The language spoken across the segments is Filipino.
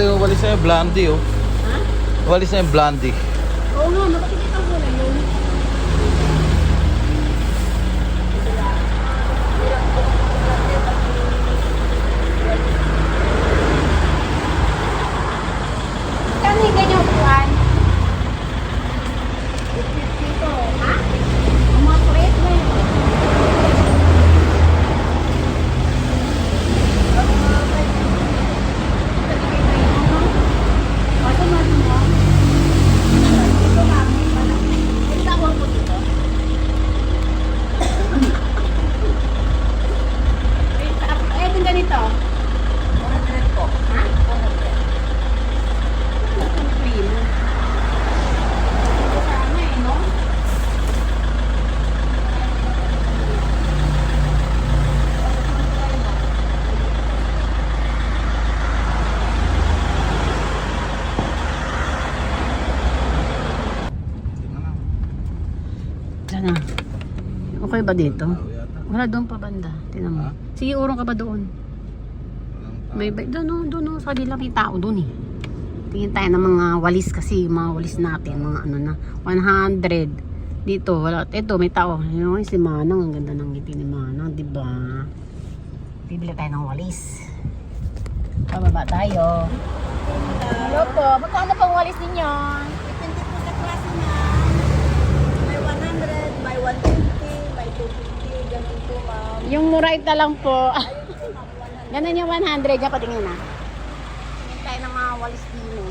Yung walis na yung blondie oh. Ha? Walis na yung blondie. Oo nga, makikita ko na yun. Kano yung ganyan upuan? Dito, ha? Ang mga kuret mo yun. Ano man mo? Ito lang. Ang tawag ko dito. Eh, itong ganito. Ha? Itong cream. Ito sana eh, no? Sana. Okay ba dito? Wala doon pa banda. Tingnan mo. Sige, urong ka ba doon? May ba? Doon, oh, doon, oh, sa kabila may tao doon eh. Tingin tayo ng mga walis kasi, mga walis natin, mga ano na, 100. Dito, wala. Ito, may tao. Yung si Manang, ang ganda ng ngiti ni Manang, di ba? Bibili tayo ng walis. Pababa tayo. Hello po, magkano pang walis ninyo? Depende po sa klase na may 100, may 150, may 250, ganun po ma'am. Yung murayta lang po. Ganun yung 100 niya, patingin na. Tingin tayo ng mga walis dino.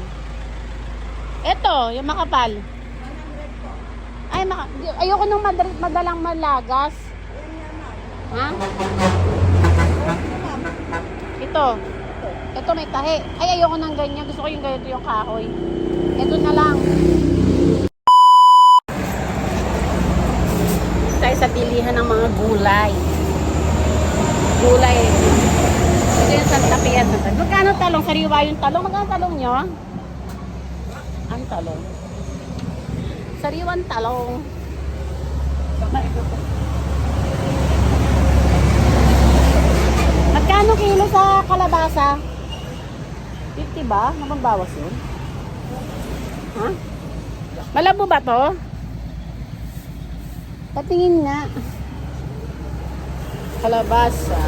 Ito, yung makapal. 100 po. Ay, maka, ayoko nung madal, madalang malagas. Ha? Ito. Ito may tahi. Ay, ayoko nang ganyan. Gusto ko yung ganito yung kahoy. Ito na lang. Tayo sa bilihan ng mga gulay. Gulay. Ito yung Santa Fe Fe. Magkano talong? Sariwa yung talong. Magkano talong nyo? Ang talong. Sariwan talong. Magkano kilo sa kalabasa? 50 ba? Mababawas yun? Ha? Malabo ba to? Patingin nga. Kalabasa.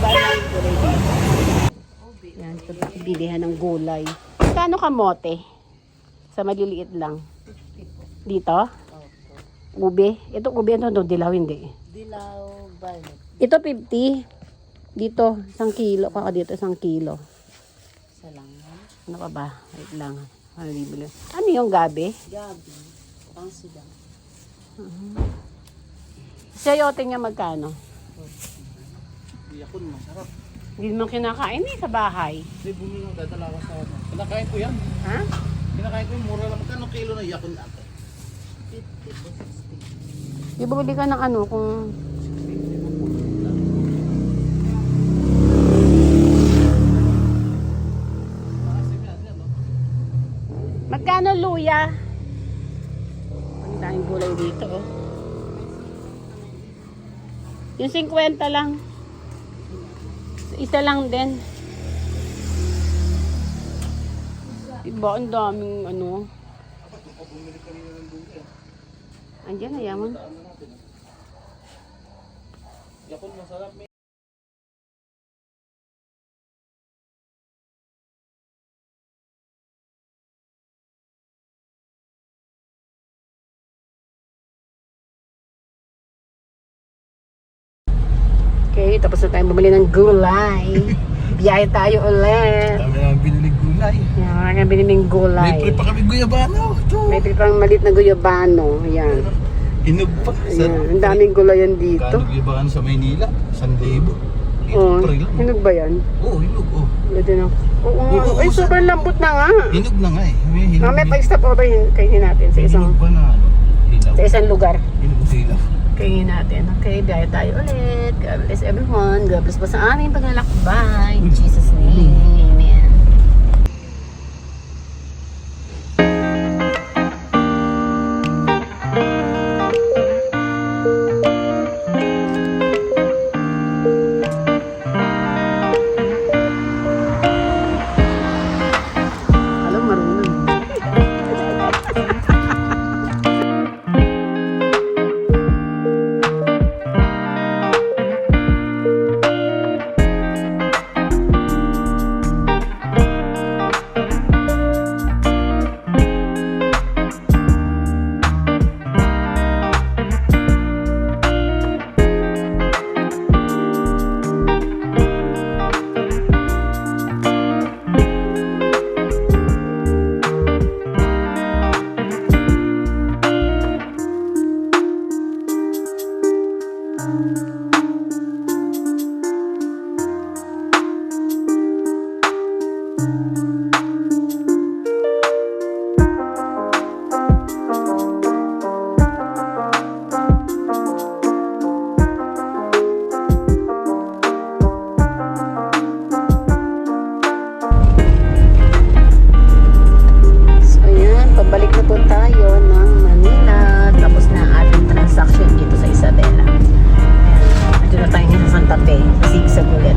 Dito? Yan, pagbilihan ng gulay. Magkano kamote? Sa maliliit lang. Dito? Ube? Ito ube, ito, ito dilaw, hindi. Dilaw, violet. Ito 50. Dito, isang kilo. Kaka dito, isang kilo. Isa lang. Ano pa ba? Wait lang. Ano bibili? Ano yung gabi? Gabi. Pang sila. Sayote niya magkano? Yakon masarap. Hindi naman kinakain eh sa bahay. Hindi bumili ng dadala ka sa ano. Kinakain ko yan. Ha? Kinakain ko yung mura lang. Magkano kilo na yakon natin? 50 po, 60. Di bumili ka ng ano kung... Magkano luya? Ang daming gulay dito oh. Yung 50 lang. Isa lang din. Diba, ang daming ano. Andiyan na yaman. Yakon masarap. Okay, tapos na tayong bumili ng gulay. Biyahe tayo ulit. Dami na binili gulay. Yan, marami biniling May gulay. pre pa kami guyabano. Ito. May pipang malit na guyabano. Yan. Hinog pa. Sa, Yan. Ang daming gulayan dito. Kano guyabano sa Maynila? San. Dito Oh, hinog ba yan? Oo, hinog. Oh. Pwede na. Oo, nga. Oo, Ay, sobrang lambot na nga. Hinog na nga eh. May hinog. Mamaya may- pag stop over, yun, kainin natin sa isang, Hinog ba na ano? Sa isang lugar. Hinog silaw. Kainin natin. Okay, biyahe tayo ulit. God bless everyone. God bless po sa aming paglalakbay. transaction dito sa Isabela. Ito na tayo ngayon sa Santa Fe, zigzag ulit.